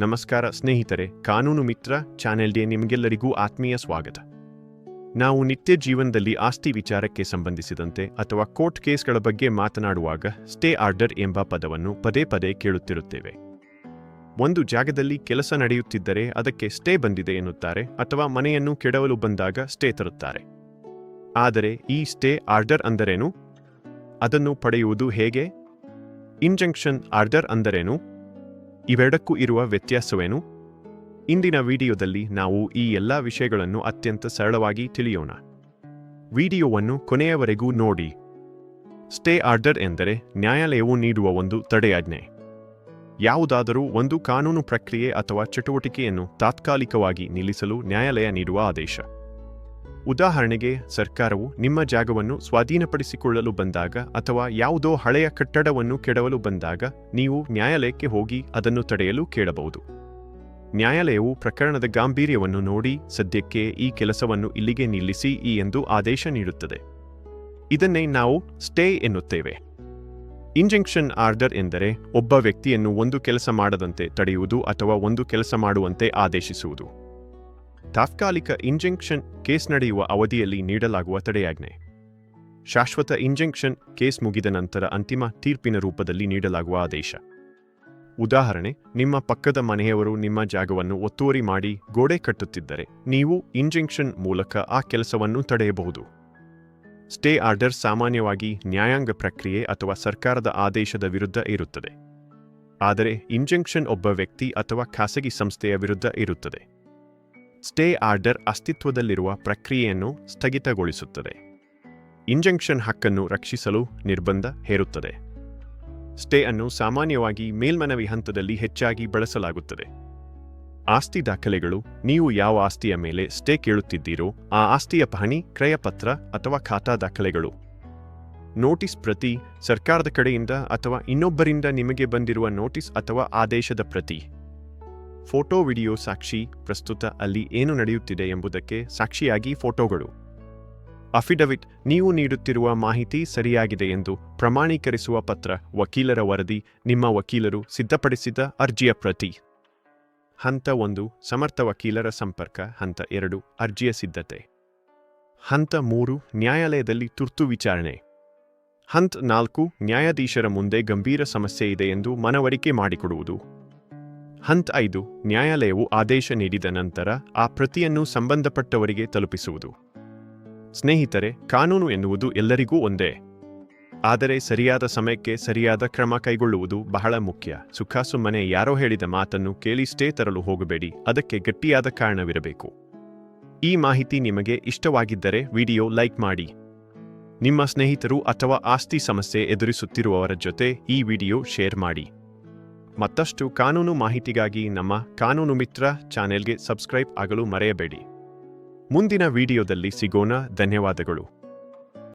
ನಮಸ್ಕಾರ ಸ್ನೇಹಿತರೆ, ಕಾನೂನು ಮಿತ್ರ ಚಾನೆಲ್ಗೆ ನಿಮಗೆಲ್ಲರಿಗೂ ಆತ್ಮೀಯ ಸ್ವಾಗತ. ನಾವು ನಿತ್ಯ ಜೀವನದಲ್ಲಿ ಆಸ್ತಿ ವಿಚಾರಕ್ಕೆ ಸಂಬಂಧಿಸಿದಂತೆ ಅಥವಾ ಕೋರ್ಟ್ ಕೇಸ್ಗಳ ಬಗ್ಗೆ ಮಾತನಾಡುವಾಗ ಸ್ಟೇ ಆರ್ಡರ್ ಎಂಬ ಪದವನ್ನು ಪದೇ ಪದೇ ಕೇಳುತ್ತಿರುತ್ತೇವೆ. ಒಂದು ಜಾಗದಲ್ಲಿ ಕೆಲಸ ನಡೆಯುತ್ತಿದ್ದರೆ ಅದಕ್ಕೆ ಸ್ಟೇ ಬಂದಿದೆ ಎನ್ನುತ್ತಾರೆ ಅಥವಾ ಮನೆಯನ್ನು ಕೆಡವಲು ಬಂದಾಗ ಸ್ಟೇ ತರುತ್ತಾರೆ. ಆದರೆ ಈ ಸ್ಟೇ ಆರ್ಡರ್ ಅಂದರೇನು? ಅದನ್ನು ಪಡೆಯುವುದು ಹೇಗೆ? ಇಂಜಂಕ್ಷನ್ ಆರ್ಡರ್ ಅಂದರೇನು? ಇವೆರಡಕ್ಕೂ ಇರುವ ವ್ಯತ್ಯಾಸವೇನು? ಇಂದಿನ ವಿಡಿಯೋದಲ್ಲಿ ನಾವು ಈ ಎಲ್ಲ ವಿಷಯಗಳನ್ನು ಅತ್ಯಂತ ಸರಳವಾಗಿ ತಿಳಿಯೋಣ. ವಿಡಿಯೋವನ್ನು ಕೊನೆಯವರೆಗೂ ನೋಡಿ. ಸ್ಟೇ ಆರ್ಡರ್ ಎಂದರೆ ನ್ಯಾಯಾಲಯವು ನೀಡುವ ಒಂದು ತಡೆಯಾಜ್ಞೆ. ಯಾವುದಾದರೂ ಒಂದು ಕಾನೂನು ಪ್ರಕ್ರಿಯೆ ಅಥವಾ ಚಟುವಟಿಕೆಯನ್ನು ತಾತ್ಕಾಲಿಕವಾಗಿ ನಿಲ್ಲಿಸಲು ನ್ಯಾಯಾಲಯ ನೀಡುವ ಆದೇಶ. ಉದಾಹರಣೆಗೆ, ಸರ್ಕಾರವು ನಿಮ್ಮ ಜಾಗವನ್ನು ಸ್ವಾಧೀನಪಡಿಸಿಕೊಳ್ಳಲು ಬಂದಾಗ ಅಥವಾ ಯಾವುದೋ ಹಳೆಯ ಕಟ್ಟಡವನ್ನು ಕೆಡವಲು ಬಂದಾಗ ನೀವು ನ್ಯಾಯಾಲಯಕ್ಕೆ ಹೋಗಿ ಅದನ್ನು ತಡೆಯಲು ಕೇಳಬಹುದು. ನ್ಯಾಯಾಲಯವು ಪ್ರಕರಣದ ಗಾಂಭೀರ್ಯವನ್ನು ನೋಡಿ ಸದ್ಯಕ್ಕೆ ಈ ಕೆಲಸವನ್ನು ಇಲ್ಲಿಗೆ ನಿಲ್ಲಿಸಿ ಈ ಎಂದು ಆದೇಶ ನೀಡುತ್ತದೆ. ಇದನ್ನೇ ನಾವು ಸ್ಟೇ ಎನ್ನುತ್ತೇವೆ. ಇಂಜೆಕ್ಷನ್ ಆರ್ಡರ್ ಎಂದರೆ ಒಬ್ಬ ವ್ಯಕ್ತಿಯನ್ನು ಒಂದು ಕೆಲಸ ಮಾಡದಂತೆ ತಡೆಯುವುದು ಅಥವಾ ಒಂದು ಕೆಲಸ ಮಾಡುವಂತೆ ಆದೇಶಿಸುವುದು. ತಾತ್ಕಾಲಿಕ ಇಂಜೆಂಕ್ಷನ್ ಕೇಸ್ ನಡೆಯುವ ಅವಧಿಯಲ್ಲಿ ನೀಡಲಾಗುವ ತಡೆಯಾಜ್ಞೆ. ಶಾಶ್ವತ ಇಂಜೆಂಕ್ಷನ್ ಕೇಸ್ ಮುಗಿದ ನಂತರ ಅಂತಿಮ ತೀರ್ಪಿನ ರೂಪದಲ್ಲಿ ನೀಡಲಾಗುವ ಆದೇಶ. ಉದಾಹರಣೆ, ನಿಮ್ಮ ಪಕ್ಕದ ಮನೆಯವರು ನಿಮ್ಮ ಜಾಗವನ್ನು ಒತ್ತುವರಿ ಮಾಡಿ ಗೋಡೆ ಕಟ್ಟುತ್ತಿದ್ದರೆ ನೀವು ಇಂಜೆಂಕ್ಷನ್ ಮೂಲಕ ಆ ಕೆಲಸವನ್ನು ತಡೆಯಬಹುದು. ಸ್ಟೇ ಆರ್ಡರ್ ಸಾಮಾನ್ಯವಾಗಿ ನ್ಯಾಯಾಂಗ ಪ್ರಕ್ರಿಯೆ ಅಥವಾ ಸರ್ಕಾರದ ಆದೇಶದ ವಿರುದ್ಧ ಇರುತ್ತದೆ. ಆದರೆ ಇಂಜೆಕ್ಷನ್ ಒಬ್ಬ ವ್ಯಕ್ತಿ ಅಥವಾ ಖಾಸಗಿ ಸಂಸ್ಥೆಯ ವಿರುದ್ಧ ಇರುತ್ತದೆ. ಸ್ಟೇ ಆರ್ಡರ್ ಅಸ್ತಿತ್ವದಲ್ಲಿರುವ ಪ್ರಕ್ರಿಯೆಯನ್ನು ಸ್ಥಗಿತಗೊಳಿಸುತ್ತದೆ. ಇಂಜಂಕ್ಷನ್ ಹಕ್ಕನ್ನು ರಕ್ಷಿಸಲು ನಿರ್ಬಂಧ ಹೇರುತ್ತದೆ. ಸ್ಟೇ ಅನ್ನು ಸಾಮಾನ್ಯವಾಗಿ ಮೇಲ್ಮನವಿ ಹಂತದಲ್ಲಿ ಹೆಚ್ಚಾಗಿ ಬಳಸಲಾಗುತ್ತದೆ. ಆಸ್ತಿ ದಾಖಲೆಗಳು, ನೀವು ಯಾವ ಆಸ್ತಿಯ ಮೇಲೆ ಸ್ಟೇ ಕೇಳುತ್ತಿದ್ದೀರೋ, ಆ ಆಸ್ತಿಯ ಪಹಣಿ, ಕ್ರಯಪತ್ರ ಅಥವಾ ಖಾತಾ ದಾಖಲೆಗಳು. ನೋಟಿಸ್ ಪ್ರತಿ ಸರ್ಕಾರದ ಕಡೆಯಿಂದ ಅಥವಾ ಇನ್ನೊಬ್ಬರಿಂದ ನಿಮಗೆ ಬಂದಿರುವ ನೋಟಿಸ್ ಅಥವಾ ಆದೇಶದ ಪ್ರತಿ. ಫೋಟೋ ವಿಡಿಯೋ ಸಾಕ್ಷಿ ಪ್ರಸ್ತುತ ಅಲ್ಲಿ ಏನು ನಡೆಯುತ್ತಿದೆ ಎಂಬುದಕ್ಕೆ ಸಾಕ್ಷಿಯಾಗಿ ಫೋಟೋಗಳು. ಅಫಿಡವಿಟ್, ನೀವು ನೀಡುತ್ತಿರುವ ಮಾಹಿತಿ ಸರಿಯಾಗಿದೆ ಎಂದು ಪ್ರಮಾಣೀಕರಿಸುವ ಪತ್ರ, ವಕೀಲರ ವರದಿ, ನಿಮ್ಮ ವಕೀಲರು ಸಿದ್ಧಪಡಿಸಿದ ಅರ್ಜಿಯ ಪ್ರತಿ. ಹಂತ ಒಂದು, ಸಮರ್ಥ ವಕೀಲರ ಸಂಪರ್ಕ. ಹಂತ ಎರಡು, ಅರ್ಜಿಯ ಸಿದ್ಧತೆ. ಹಂತ ಮೂರು, ನ್ಯಾಯಾಲಯದಲ್ಲಿ ತುರ್ತು ವಿಚಾರಣೆ. ಹಂತ ನಾಲ್ಕು, ನ್ಯಾಯಾಧೀಶರ ಮುಂದೆ ಗಂಭೀರ ಸಮಸ್ಯೆ ಇದೆ ಎಂದು ಮನವರಿಕೆ ಮಾಡಿಕೊಡುವುದು. ಹಂತ ಐದು ನ್ಯಾಯಾಲಯವು ಆದೇಶ ನೀಡಿದ ನಂತರ ಆ ಪ್ರತಿಯನ್ನು ಸಂಬಂಧಪಟ್ಟವರಿಗೆ ತಲುಪಿಸುವುದು. ಸ್ನೇಹಿತರೆ, ಕಾನೂನು ಎನ್ನುವುದು ಎಲ್ಲರಿಗೂ ಒಂದೇ. ಆದರೆ ಸರಿಯಾದ ಸಮಯಕ್ಕೆ ಸರಿಯಾದ ಕ್ರಮ ಕೈಗೊಳ್ಳುವುದು ಬಹಳ ಮುಖ್ಯ. ಸುಖಾಸುಮ್ಮನೆ ಯಾರೋ ಹೇಳಿದ ಮಾತನ್ನು ಕೇಳಿ ಸ್ಟೇ ತರಲು ಹೋಗಬೇಡಿ, ಅದಕ್ಕೆ ಗಟ್ಟಿಯಾದ ಕಾರಣವಿರಬೇಕು. ಈ ಮಾಹಿತಿ ನಿಮಗೆ ಇಷ್ಟವಾಗಿದ್ದರೆ ವಿಡಿಯೋ ಲೈಕ್ ಮಾಡಿ. ನಿಮ್ಮ ಸ್ನೇಹಿತರು ಅಥವಾ ಆಸ್ತಿ ಸಮಸ್ಯೆ ಎದುರಿಸುತ್ತಿರುವವರ ಜೊತೆ ಈ ವಿಡಿಯೋ ಶೇರ್ ಮಾಡಿ. ಮತ್ತಷ್ಟು ಕಾನೂನು ಮಾಹಿತಿಗಾಗಿ ನಮ್ಮ ಕಾನೂನು ಮಿತ್ರ ಚಾನೆಲ್ಗೆ ಸಬ್ಸ್ಕ್ರೈಬ್ ಆಗಲು ಮರೆಯಬೇಡಿ. ಮುಂದಿನ ವಿಡಿಯೋದಲ್ಲಿ ಸಿಗೋಣ. ಧನ್ಯವಾದಗಳು.